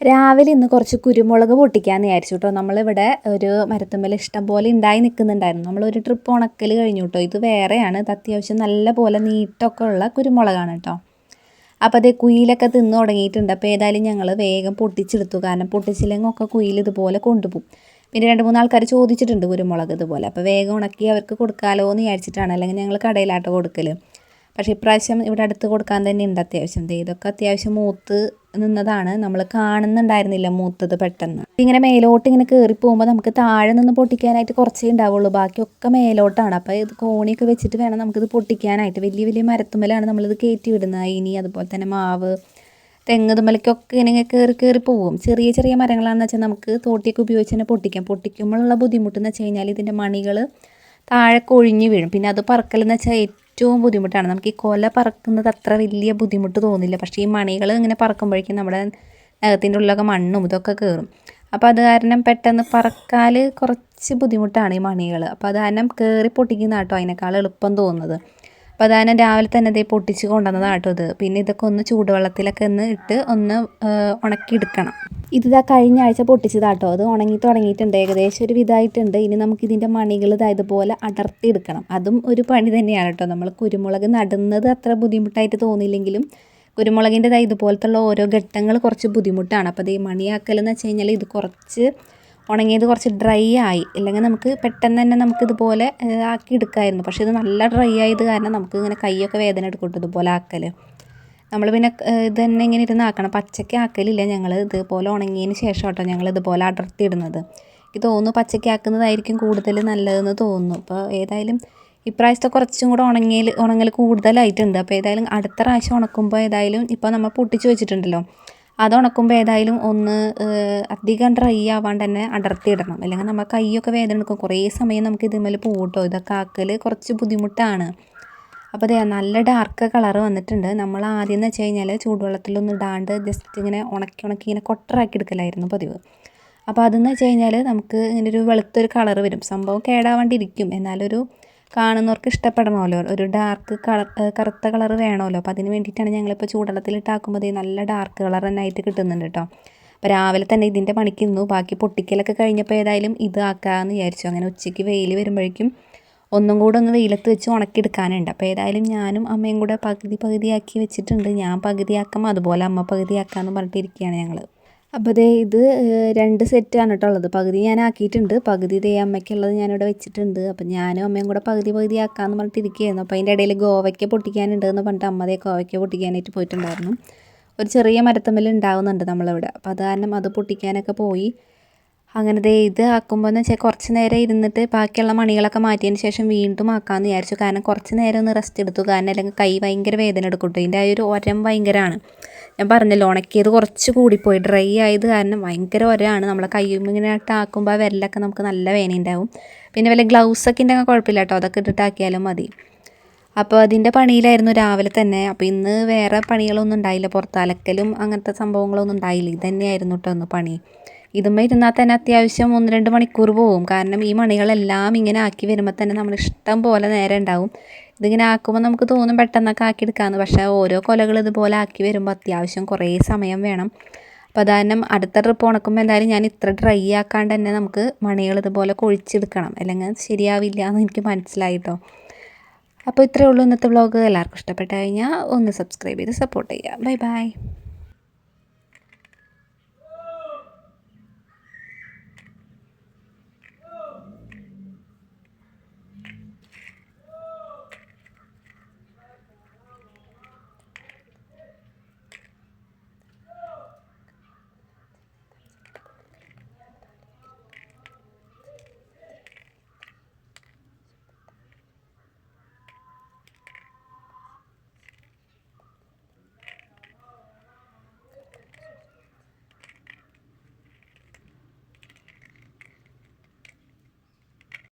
രാവിലെ ഇന്ന് കുറച്ച് കുരുമുളക് പൊട്ടിക്കാമെന്ന് വിചാരിച്ചു കേട്ടോ നമ്മളിവിടെ ഒരു മരത്തുമ്മൽ ഇഷ്ടം പോലെ ഉണ്ടായി നിൽക്കുന്നുണ്ടായിരുന്നു നമ്മളൊരു ട്രിപ്പ് ഉണക്കൽ കഴിഞ്ഞു കേട്ടോ ഇത് വേറെയാണ്. ഇത് അത്യാവശ്യം നല്ല പോലെ നീട്ടൊക്കെ ഉള്ള കുരുമുളകാണ് കേട്ടോ അപ്പോൾ അതേ കുയിലൊക്കെ തിന്ന് തുടങ്ങിയിട്ടുണ്ട്. അപ്പോൾ ഏതായാലും ഞങ്ങൾ വേഗം പൊട്ടിച്ചെടുത്തു. കാരണം പൊട്ടിച്ചില്ലെങ്കിൽ ഒക്കെ കുയിൽ ഇതുപോലെ കൊണ്ടുപോകും. പിന്നെ രണ്ട് മൂന്ന് ആൾക്കാർ ചോദിച്ചിട്ടുണ്ട് കുരുമുളക് ഇതുപോലെ. അപ്പോൾ വേഗം ഉണക്കി അവർക്ക് കൊടുക്കാമല്ലോ എന്ന് വിചാരിച്ചിട്ടാണ്. അല്ലെങ്കിൽ ഞങ്ങൾ കടയിലാട്ടോ കൊടുക്കൽ പക്ഷേ ഇപ്രാവശ്യം ഇവിടെ അടുത്ത് കൊടുക്കാൻ തന്നെ ഉണ്ട് അത്യാവശ്യം. ഇതൊക്കെ അത്യാവശ്യം മൂത്ത് നിന്നതാണ് നമ്മൾ കാണുന്നുണ്ടായിരുന്നില്ല മൂത്തത് പെട്ടെന്ന്. ഇങ്ങനെ മേലോട്ട് ഇങ്ങനെ കയറി പോകുമ്പോൾ നമുക്ക് താഴെ നിന്ന് പൊട്ടിക്കാനായിട്ട് കുറച്ചേ ഉണ്ടാവുള്ളൂ. ബാക്കിയൊക്കെ മേലോട്ടാണ്. അപ്പോൾ ഇത് കോണിയൊക്കെ വെച്ചിട്ട് വേണം നമുക്കിത് പൊട്ടിക്കാനായിട്ട്. വലിയ വലിയ മരത്തുമ്മലാണ് നമ്മളിത് കയറ്റി വിടുന്നത്. ഇനി അതുപോലെ തന്നെ മാവ് തെങ്ങ് തുമ്മലക്കൊക്കെ ഇങ്ങനെ കയറി കയറി പോകും ചെറിയ ചെറിയ മരങ്ങളാണെന്ന് വെച്ചാൽ നമുക്ക് തോട്ടിയൊക്കെ ഉപയോഗിച്ച് തന്നെ പൊട്ടിക്കാം. പൊട്ടിക്കുമ്പോഴുള്ള ബുദ്ധിമുട്ടെന്ന് വെച്ച് കഴിഞ്ഞാൽ ഇതിന്റെ മണികൾ താഴെ കൊഴിഞ്ഞ് വീഴും. പിന്നെ അത് പറക്കലെന്ന് വെച്ചാൽ ഏറ്റവും ബുദ്ധിമുട്ടാണ്. നമുക്ക് ഈ കൊല പറക്കുന്നത് അത്ര വലിയ ബുദ്ധിമുട്ട് തോന്നില്ല. പക്ഷേ ഈ മണികൾ ഇങ്ങനെ പറക്കുമ്പോഴേക്കും നമ്മുടെ നഖത്തിന്റെ ഉള്ളിലൊക്കെ മണ്ണും ഇതൊക്കെ കയറും അപ്പോൾ അത് കാരണം പെട്ടെന്ന് പറക്കാൽ കുറച്ച് ബുദ്ധിമുട്ടാണ് ഈ മണികൾ അപ്പോൾ അത് കാരണം കയറി പൊട്ടിക്കുന്ന കേട്ടോ അതിനേക്കാൾ എളുപ്പം തോന്നുന്നത്. അപ്പോൾ അതാണ് രാവിലെ തന്നെ ഇതേ പൊട്ടിച്ച് കൊണ്ടുവന്നതാണ് കേട്ടോ ഇത്. പിന്നെ ഇതൊക്കെ ഒന്ന് ചൂടുവെള്ളത്തിലൊക്കെ ഒന്ന് ഇട്ട് ഒന്ന് ഉണക്കിയെടുക്കണം. ഇതാ കഴിഞ്ഞ ആഴ്ച പൊട്ടിച്ചതാട്ടോ. അത് ഉണങ്ങി തുടങ്ങിയിട്ടുണ്ട്. ഏകദേശം ഒരു വിധമായിട്ടുണ്ട്. ഇനി നമുക്ക് ഇതിന്റെ മണികൾ ഇതാ ഇതുപോലെ അടർത്തിയെടുക്കണം. അതും ഒരു പണി തന്നെയാണ് കേട്ടോ നമ്മൾ കുരുമുളക് നടുന്നത് അത്ര ബുദ്ധിമുട്ടായിട്ട് തോന്നിയില്ലെങ്കിലും കുരുമുളകിന്റെ ഇതാ ഇതുപോലത്തുള്ള ഓരോ ഘട്ടങ്ങൾ കുറച്ച് ബുദ്ധിമുട്ടാണ്. അപ്പോൾ ഈ മണിയാക്കൽ എന്ന് വെച്ച് കഴിഞ്ഞാൽ ഇത് കുറച്ച് ഉണങ്ങിയത് കുറച്ച് ഡ്രൈ ആയി. ഇല്ലെങ്കിൽ നമുക്ക് പെട്ടെന്ന് തന്നെ നമുക്കിതുപോലെ ആക്കി എടുക്കാമായിരുന്നു പക്ഷേ ഇത് നല്ല ഡ്രൈ ആയത് കാരണം നമുക്ക് ഇങ്ങനെ കൈയൊക്കെ വേദന എടുക്കും ഇതുപോലെ ആക്കൽ നമ്മൾ പിന്നെ ഇത് തന്നെ ഇങ്ങനെ ഇരുന്ന് ആക്കണം. പച്ചയ്ക്ക് ആക്കലില്ല ഞങ്ങൾ ഇതുപോലെ ഉണങ്ങിയതിന് ശേഷം കേട്ടോ ഞങ്ങൾ ഇതുപോലെ അടർത്തി ഇടുന്നത് എനിക്ക് തോന്നുന്നു പച്ചയ്ക്ക് ആക്കുന്നതായിരിക്കും കൂടുതൽ നല്ലതെന്ന് തോന്നുന്നു. അപ്പോൾ ഏതായാലും ഇപ്രാവശ്യത്തെ കുറച്ചും കൂടെ ഉണങ്ങിയൽ ഉണങ്ങൽ കൂടുതലായിട്ടുണ്ട്. അപ്പോൾ ഏതായാലും അടുത്ത പ്രാവശ്യം ഉണക്കുമ്പോൾ ഏതായാലും ഇപ്പോൾ നമ്മൾ പൊട്ടിച്ച് വെച്ചിട്ടുണ്ടല്ലോ. അത് ഉണക്കുമ്പോൾ ഏതായാലും ഒന്ന് അധികം ഡ്രൈ ആവാണ്ട് തന്നെ അടർത്തിയിടണം. അല്ലെങ്കിൽ നമ്മൾ കൈയൊക്കെ വേദന എടുക്കും. കുറേ സമയം നമുക്ക് ഇതുമേൽ പോകട്ടോ ഇതൊക്കെ ആക്കൽ കുറച്ച് ബുദ്ധിമുട്ടാണ്. അപ്പോൾ അതെ നല്ല ഡാർക്ക് കളർ വന്നിട്ടുണ്ട്. നമ്മൾ ആദ്യം എന്ന് വെച്ച് കഴിഞ്ഞാൽ ചൂടുവെള്ളത്തിലൊന്നും ഇടാണ്ട് ജസ്റ്റ് ഇങ്ങനെ ഉണക്കി ഉണക്കി ഇങ്ങനെ കൊട്ടറാക്കി എടുക്കലായിരുന്നു പതിവ്. അപ്പോൾ അതെന്ന് വെച്ച് കഴിഞ്ഞാൽ നമുക്ക് ഇങ്ങനെ ഒരു വെളുത്തൊരു കളർ വരും. സംഭവം കേടാവാണ്ടിരിക്കും. എന്നാലൊരു കാണുന്നവർക്ക് ഇഷ്ടപ്പെടണമല്ലോ. ഒരു ഡാർക്ക് കളർ കറുത്ത കളർ വേണമല്ലോ. അപ്പോൾ അതിന് വേണ്ടിയിട്ടാണ് ഞങ്ങളിപ്പോൾ ചൂടുവെള്ളത്തിലിട്ടാക്കുമ്പോൾ നല്ല ഡാർക്ക് കളർ തന്നെ ആയിട്ട് കിട്ടുന്നുണ്ട് കേട്ടോ. അപ്പോൾ രാവിലെ തന്നെ ഇതിന്റെ പണിക്ക് നിന്നു. ബാക്കി പൊട്ടിക്കലൊക്കെ കഴിഞ്ഞപ്പോൾ ഏതായാലും ഇത് ആക്കാമെന്ന് വിചാരിച്ചു. അങ്ങനെ ഉച്ചയ്ക്ക് വെയിൽ വരുമ്പോഴേക്കും ഒന്നും കൂടെ ഒന്ന് വെയിലത്ത് വെച്ച് ഉണക്കിയെടുക്കാനുണ്ട്. അപ്പോൾ ഏതായാലും ഞാനും അമ്മയും കൂടെ പകുതി പകുതിയാക്കി വെച്ചിട്ടുണ്ട്. ഞാൻ പകുതിയാക്കാം അതുപോലെ അമ്മ പകുതിയാക്കാമെന്ന് പറഞ്ഞിട്ടിരിക്കുകയാണ് ഞങ്ങൾ അപ്പോൾ ദേ ഇത് രണ്ട് സെറ്റാണ് കേട്ടോ ഉള്ളത്. പകുതി ഞാൻ ആക്കിയിട്ടുണ്ട്. പകുതി ദേ അമ്മയ്ക്കുള്ളത് ഞാനിവിടെ വെച്ചിട്ടുണ്ട്. അപ്പോൾ ഞാനും അമ്മയും കൂടെ പകുതി പകുതി ആക്കാമെന്ന് പറഞ്ഞിട്ട് അപ്പോൾ അതിന്റെ ഇടയിൽ ഗോവയ്ക്ക് പൊട്ടിക്കാനുണ്ടെന്ന് പറഞ്ഞിട്ട് അമ്മ ദേ ഗോവയ്ക്ക പൊട്ടിക്കാനായിട്ട് പോയിട്ടുണ്ടായിരുന്നു. ഒരു ചെറിയ മരത്തമ്മൽ ഉണ്ടാവുന്നുണ്ട് നമ്മളിവിടെ. അപ്പോൾ അത് കാരണം അത് പൊട്ടിക്കാനൊക്കെ പോയി. അങ്ങനെ ദേ ഇത് ആക്കുമ്പോൾ എന്ന് വെച്ചാൽ കുറച്ച് നേരം ഇരുന്നിട്ട് ബാക്കിയുള്ള മണികളൊക്കെ മാറ്റിയതിന് ശേഷം വീണ്ടും ആക്കാമെന്ന് വിചാരിച്ചു. കാരണം കുറച്ച് നേരം ഒന്ന് റെസ്റ്റ് എടുത്തു. കാരണം അല്ലെങ്കിൽ കൈ ഭയങ്കര വേദന എടുക്കും ഇതിന്റെ ആ ഒരു ഒരം ഭയങ്കരമാണ് ഞാൻ പറഞ്ഞല്ലോ ഉണക്കിയത് കുറച്ച് കൂടിപ്പോയി. ഡ്രൈ ആയത് കാരണം ഭയങ്കര ഒരാണ്. നമ്മളെ കയ്യും ഇങ്ങനെ ആക്കുമ്പോൾ ആ വിരലൊക്കെ നമുക്ക് നല്ല വേന ഉണ്ടാവും പിന്നെ വല്ല ഗ്ലൗസൊക്കെ ഉണ്ടെങ്കിൽ കുഴപ്പമില്ല കേട്ടോ അതൊക്കെ ഇട്ടിട്ടാക്കിയാലും മതി. അപ്പോൾ അതിന്റെ പണിയിലായിരുന്നു രാവിലെ തന്നെ. അപ്പോൾ ഇന്ന് വേറെ പണികളൊന്നും ഉണ്ടായില്ല. പുറത്തലക്കലും അങ്ങനത്തെ സംഭവങ്ങളൊന്നും ഉണ്ടായില്ല. ഇത് തന്നെയായിരുന്നു കേട്ടോ ഒന്ന് പണി. ഇതുമ്മ ഇരുന്നാൽ തന്നെ അത്യാവശ്യം ഒന്ന് രണ്ട് മണിക്കൂർ പോകും കാരണം ഈ മണികളെല്ലാം ഇങ്ങനെ ആക്കി വരുമ്പോൾ തന്നെ നമ്മൾ ഇഷ്ടം പോലെ നേരം ഉണ്ടാവും. ഇതിങ്ങനെ ആക്കുമ്പോൾ നമുക്ക് തോന്നും പെട്ടെന്നൊക്കെ ആക്കി എടുക്കാമെന്ന് പക്ഷേ ഓരോ കൊലകൾ ഇതുപോലെ ആക്കി വരുമ്പോൾ അത്യാവശ്യം കുറേ സമയം വേണം. അപ്പോൾ അതാരണം അടുത്ത ട്രിപ്പ് ഉണക്കുമ്പോൾ എന്തായാലും ഞാൻ ഇത്ര ഡ്രൈ ആക്കാണ്ട് തന്നെ നമുക്ക് മണികൾ ഇതുപോലെ കൊഴിച്ചെടുക്കണം. അല്ലെങ്കിൽ ശരിയാവില്ല എന്ന് എനിക്ക് മനസ്സിലായിട്ടോ അപ്പോൾ ഇത്രയേ ഉള്ളൂ ഇന്നത്തെ വ്ളോഗ് എല്ലാവർക്കും ഇഷ്ടപ്പെട്ട് കഴിഞ്ഞാൽ ഒന്ന് സബ്സ്ക്രൈബ് ചെയ്ത് സപ്പോർട്ട് ചെയ്യുക ബൈ ബൈ